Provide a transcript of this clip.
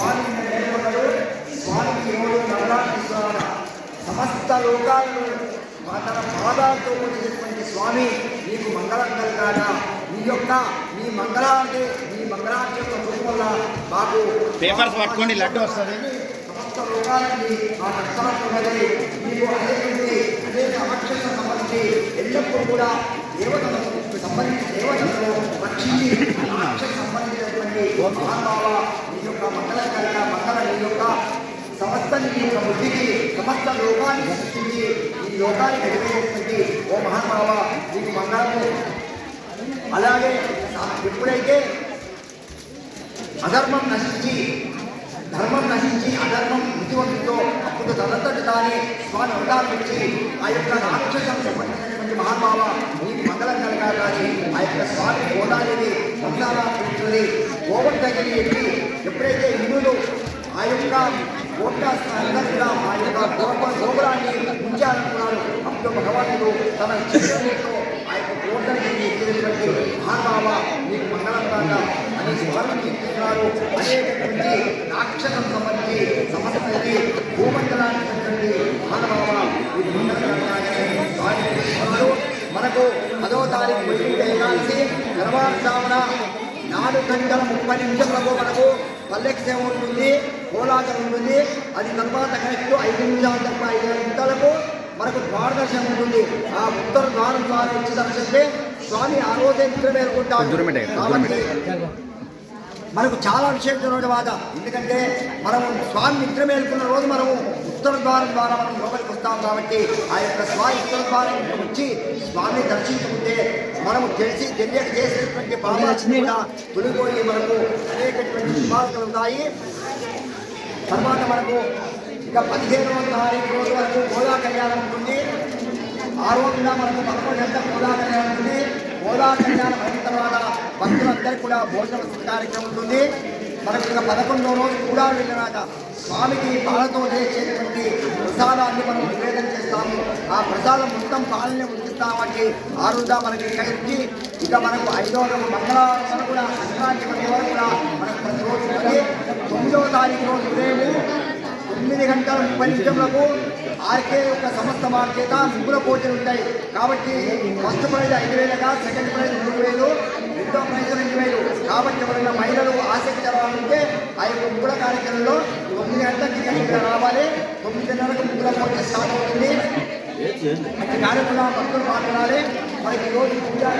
స్వామి నేర్పడడు స్వామికి ఎవరు నవరాత్రిస్తున్నాడు సమస్త లోకాలను మా తన పాదాలతో కూడినటువంటి స్వామి నీకు మంగళం కలగాల నీ యొక్క నీ మంగళాన్ని నీ మంగళాన్ని యొక్క కృప వల్ల మాకు పేపర్స్ పట్టుకోండి లడ్డు వస్తుంది. సమస్త లోకాలన్నీ మా రక్షణకున్నది నీకు అనేటువంటి అనేక అవక్షణ సంబంధించి ఎల్లప్పుడూ కూడా దేవతలకు సంబంధించి దేవతలను రక్షించి రక్షకు సంబంధించినటువంటి మహానుభావ మంగళకరణ మంగళ యొక్క సమస్త నీ యొక్క బుద్ధికి సమస్త లోకాన్ని సృష్టించి ఈ లోకాన్ని గడిపేటువంటి ఓ మహానుభావ నీకు మంగళము అలాగే ఎప్పుడైతే అధర్మం నశించి ధర్మం నశించి అధర్మం మృతి వంతుందో అప్పుడు తనంతటి తానే స్వామి అవతారించి ఆ యొక్క రాక్షసం సంబంధించినటువంటి మహానుభావ నీకు మంగళం కలగాలని ఆ యొక్క స్వామి గోదాదేవి వందాలని గోవర్ధగిరి ఎక్కి ఎప్పుడైతే హిందువులు ఆ యొక్క కోట అందరూ ఆ యొక్క గోప గోపురాన్ని ఉంచాలనుకున్నారు అప్పుడు భగవంతుడు తన చిత్రంతో ఆ యొక్క కోటని ఎక్కినటువంటి మహానుభావ నీకు మంగళం కాక అని స్వామిని చెప్తున్నారు అనేటటువంటి రాక్షసం సంబంధించి సమస్యకి భూమండలానికి ఉన్నటువంటి మహానుభావ నీకు మంగళం కాక మనకు పదో తారీఖు వైకుంఠ ఏకాదశి తెల్లవారుజామున నాలుగు గంటల ముప్పై నిమిషాలకు మనకు పల్లెకి సేవ ఉంటుంది కోలాటం ఉంటుంది. అది తర్వాత కరెక్ట్ ఐదు నిమిషాల తప్ప ఐదు నిమిషాలకు మనకు ద్వారదర్శనం ఉంటుంది. ఆ ఉత్తర ద్వారం ద్వారా వచ్చి దర్శిస్తే స్వామి ఆ రోజే నిద్ర కాబట్టి మనకు చాలా విషయం తర్వాత ఎందుకంటే మనం స్వామి నిద్ర మేలుకున్న రోజు మనము ఉత్తర ద్వారం ద్వారా మనం లోపలికి వస్తాం కాబట్టి ఆ యొక్క స్వామి ఉత్తర ద్వారం వచ్చి స్వామిని దర్శించుకుంటే మనము తెలిసి తెలియక చేసేటువంటి పాపాలు కూడా తొలిపోయి మనకు అనేకటువంటి శుభాలు కలుగుతాయి తర్వాత మనకు ఇక వందల తారీఖు రోజు వరకు గోదా కళ్యాణం ఉంటుంది. ఆ రోజున మనకు పదకొండు గంటల గోదా కళ్యాణం ఉంటుంది. గోదా కళ్యాణం అయిన తర్వాత భక్తులందరికీ కూడా భోజనం కార్యక్రమం ఉంటుంది. మనకు ఇక పదకొండో రోజు కూడా వెళ్ళినాక స్వామికి పాలతో చేసేటువంటి ప్రసాదాన్ని మనం నివేదన చేస్తాము. ఆ ప్రసాదం మొత్తం పాలనే ఉంచుతామంటే ఆ రోజు మనకి ఇక్కడి నుంచి ఇక మనకు ఐదో రోజు మంగళవారం కూడా సంక్రాంతి వరకు కూడా మనకు ప్రతిరోజు తొమ్మిదవ తారీఖు రోజు గంటల ముప్పై ఆర్కే యొక్క సంస్థ వారి చేత ముగ్గుల పోటీలు ఉంటాయి. కాబట్టి ఫస్ట్ ప్రైజ్ ఐదు వేలుగా సెకండ్ ప్రైజ్ మూడు వేలు రెండో ప్రైజ్ రెండు వేలు. కాబట్టి ఎవరైనా మహిళలు ఆసక్తి జరగాలంటే ఆ యొక్క ముగ్గుల కార్యక్రమంలో తొమ్మిది గంటలకి ఇక్కడ రావాలి. తొమ్మిదిన్నరకు ముగ్గుల పోటీ స్టార్ట్ అవుతుంది. కార్యక్రమం భక్తులు మాట్లాడాలి మరి ఈరోజు పూజా